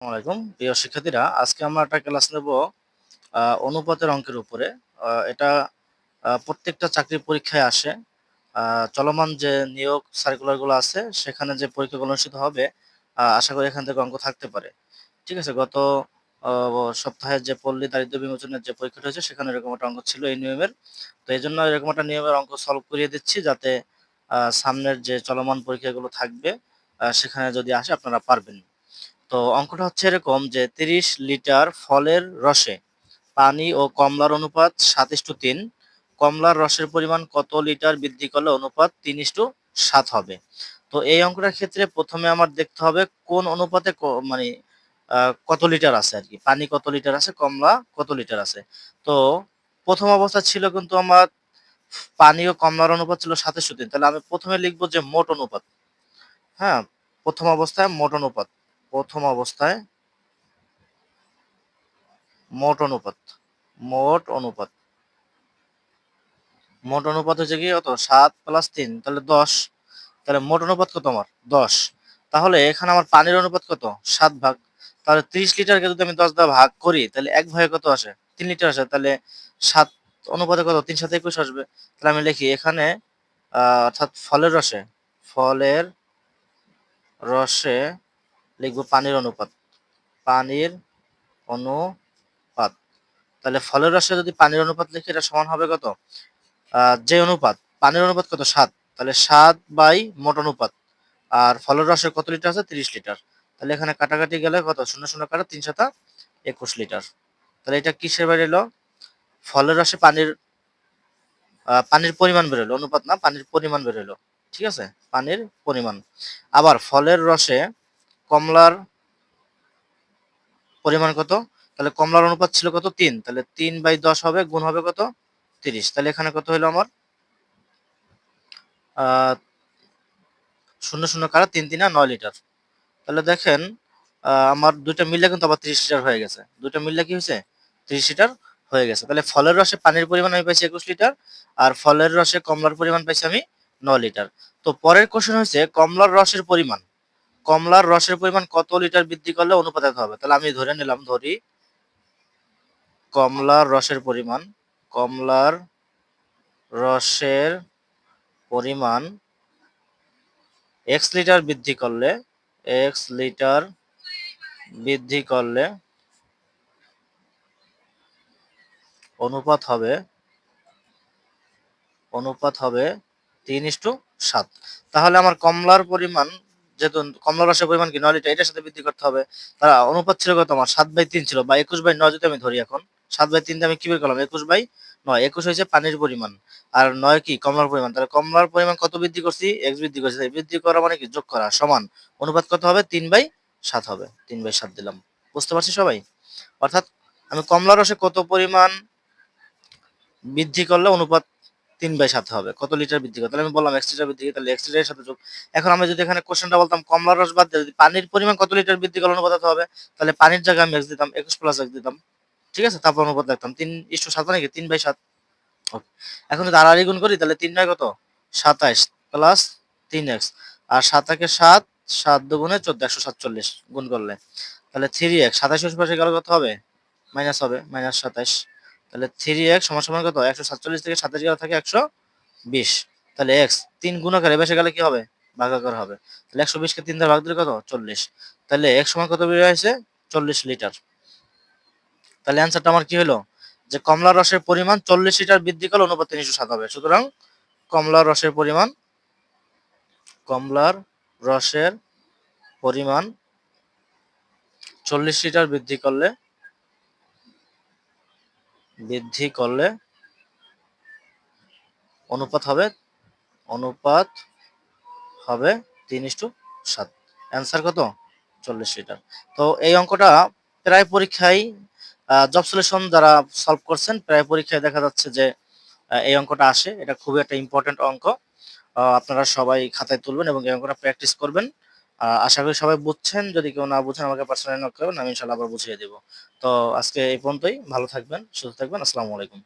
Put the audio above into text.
আসসালামাইকুম প্রিয় শিক্ষার্থীরা, আজকে আমরা একটা ক্লাস নেব অনুপাতের অঙ্কের উপরে। এটা প্রত্যেকটা চাকরির পরীক্ষায় আসে। চলমান যে নিয়োগ সার্কুলারগুলো আছে, সেখানে যে পরীক্ষাগুলো অনুষ্ঠিত হবে আশা করি এখান থেকে অঙ্ক থাকতে পারে। ঠিক আছে, গত সপ্তাহে যে পল্লী দারিদ্র বিমোচনের যে পরীক্ষাটা হয়েছে, সেখানে এরকম একটা অঙ্ক ছিল এই নিয়মের। তো এই জন্য এরকম একটা নিয়মের অঙ্ক সলভ করিয়ে দিচ্ছি, যাতে সামনের যে চলমান পরীক্ষাগুলো থাকবে সেখানে যদি আসে, আপনারা পারবেন। তো অঙ্কটা হচ্ছে এরকম যে তিরিশ লিটার ফলের রসে পানি ও কমলার অনুপাত সাত ইস্টু তিন। কমলার রসের পরিমাণ কত লিটার বৃদ্ধি করলে অনুপাত তিন ইস্টু সাত হবে? তো এই অঙ্কটার ক্ষেত্রে প্রথমে আমার দেখতে হবে কোন অনুপাতে মানে কত লিটার আছে আর কি। পানি কত লিটার আছে, কমলা কত লিটার আছে। তো প্রথম অবস্থা ছিল কিন্তু আমার পানি ও কমলার অনুপাত ছিল সাত ইস্টু তিন। তাহলে আমি প্রথমে লিখব যে মোট অনুপাত। হ্যাঁ প্রথম অবস্থায় মোট অনুপাত। প্রথম অবস্থায় মোট অনুপাত মোট অনুপাত। মোট অনুপাত হচ্ছে কি কত সাত প্লাস তিন, তাহলে দশ। তাহলে মোট অনুপাত কত আমার? দশ। তাহলে এখানে আমার পানির অনুপাত কত? সাত ভাগ। তাহলে ত্রিশ লিটারকে যদি আমি দশ দ্বারা ভাগ করি, তাহলে এক ভাগে কত আসে? তিন লিটার আসে। তাহলে সাত অনুপাতে কত? তিন সাথে একুশ আসবে। তাহলে আমি লিখি এখানে অর্থাৎ ফলের রসে ফলের রসে লিখব পানির অনুপাত। পানির অনুপাত। তাহলে ফলের রসে যদি পানির অনুপাত লিখি, এটা সমান হবে কত? যে অনুপাত। পানির অনুপাত কত? সাত। তাহলে সাত বাই মোট অনুপাত। আর ফলের রসের কত লিটার আছে? তিরিশ লিটার। তাহলে এখানে কাটাকাটি গেলে কত? শূন্য শূন্য কাটা তিন সাতা একুশ লিটার। তাহলে এটা কিসের বাইরে এলো? ফলের রসে পানির পানির পরিমাণ বেরোলো অনুপাত না, পানির পরিমাণ বেরোলো ঠিক আছে? পানির পরিমাণ। আবার ফলের রসে কমলার পরিমাণ কত? তাহলে কমলার অনুপাত ছিল কত? তিন। তাহলে তিন বাই দশ হবে, গুণ হবে কত? তিরিশ। তাহলে এখানে কত হলো আমার? শূন্য শূন্য কারা তিন তিন আর নয় লিটার। তাহলে দেখেন আমার দুইটা মিললে কিন্তু আবার ত্রিশ লিটার হয়ে গেছে। দুইটা মিললে কি হয়েছে? ত্রিশ লিটার হয়ে গেছে। তাহলে ফলের রসে পানির পরিমাণ আমি পাইছি একুশ লিটার, আর ফলের রসে কমলার পরিমাণ পাইছি আমি নয় লিটার। তো পরের কোশ্চেন হচ্ছে, কমলার রসের পরিমাণ। কমলার রসের পরিমাণ কত লিটার বৃদ্ধি করলে অনুপাতে হবে? তাহলে আমি ধরে নিলাম, ধরি কমলার রসের পরিমাণ, কমলার রসের পরিমাণ এক্স লিটার বৃদ্ধি করলে এক্স লিটার বৃদ্ধি করলে অনুপাত হবে অনুপাত হবে তিন ইস্টু সাত। তাহলে আমার কমলার পরিমাণ যেহেতু কমলা রসের পরিমাণ কি নয় লিটার এটার সাথে বৃদ্ধি করতে হবে। তারা অনুপাত ছিল কত? আমার সাত বাই তিন ছিল। বা একুশ বাই নয় যদি আমি ধরি এখন, সাত বাই তিন আমি কি বের করলাম? একুশ বাই নয়। একুশ হয়েছে পানির পরিমাণ। আর নয় কি? কমলার পরিমাণ। তাহলে কমলার পরিমাণ কত বৃদ্ধি করছি? এক্স বৃদ্ধি করছি। বৃদ্ধি করা মানে কি? যোগ করা। সমান। অনুপাত কত হবে? তিন বাই সাত হবে। তিন বাই সাত দিলাম। বুঝতে পারছি সবাই? অর্থাৎ আমি কমলা রসে কত পরিমাণ বৃদ্ধি করলে অনুপাত তিন বাই সাত হবে। কত লিটার বৃদ্ধি করে? তাহলে আমি বললাম এক্স লিটার বৃদ্ধি করে, তাহলে এক্স লিটারের সাথে যোগ। এখন আমি যদি এখানে কোশ্চেনটা বলতাম কমলা রস বাদ দিয়ে যদি পানির পরিমাণ কত লিটার বৃদ্ধি করলে অনুপাত হবে তাহলে পানির জায়গায় আমি এক্স দিতাম একুশ প্লাস এক্স দিতাম। ঠিক আছে? তারপর অনুপাত দেখতাম তিন ইস্টু সাত মানে কি? তিন বাই সাত। Okay. এখন যদি আড়াআড়ি গুণ করি তাহলে তিন নয় কত? সাতাইশ প্লাস তিন এক্স আর সাত একে সাত সাত দুগুণে চোদ্দ একশো সাতচল্লিশ গুণ করলে। তাহলে থ্রি এক্স সাতাইশ পাশে গেলে কত হবে? মাইনাস হবে মাইনাস সাতাইশ। তাহলে থ্রি এক্স সমান সমান কত? একশো সাতচল্লিশ থেকে সাতাশ গেলে থাকে একশো বিশ। তাহলে এক্স তিন গুণাকার, এ পাশে গেলে কি হবে? ভাগাকার হবে। তাহলে একশো বিশকে তিন দ্বারা ভাগ দিলে কত? চল্লিশ। তাহলে এক সময় কত বের হয়েছে চল্লিশ লিটার। তাহলে অ্যান্সারটা আমার কি হলো? যে কমলা রসের পরিমাণ চল্লিশ লিটার বৃদ্ধি করলে অনুপাত তিনশো সাত হবে। সুতরাং কমলার রসের পরিমাণ, কমলার রসের পরিমাণ চল্লিশ লিটার বৃদ্ধি করলে বৃদ্ধি করলে অনুপাত হবে অনুপাত হবে তিন ইস্টু সাত। অ্যান্সার কত? চল্লিশ লিটার। তো এই অঙ্কটা প্রায় পরীক্ষায় জব সলিউশন যারা সলভ করছেন, প্রায় পরীক্ষায় দেখা যাচ্ছে যে এই অঙ্কটা আসে। এটা খুবই একটা ইম্পর্টেন্ট অঙ্ক। আপনারা সবাই খাতায় তুলবেন এবং এই অঙ্কটা প্র্যাকটিস করবেন। আশা করি সবাই বুঝছেন। যদি কেউ না বুঝেন, আমাকে পার্সোনালি নক করবেন, আমি ইনশাল্লাহ আবার বুঝিয়ে দেবো। তো আজকে এই পর্যন্তই। ভালো থাকবেন, সুস্থ থাকবেন। আসসালামু আলাইকুম।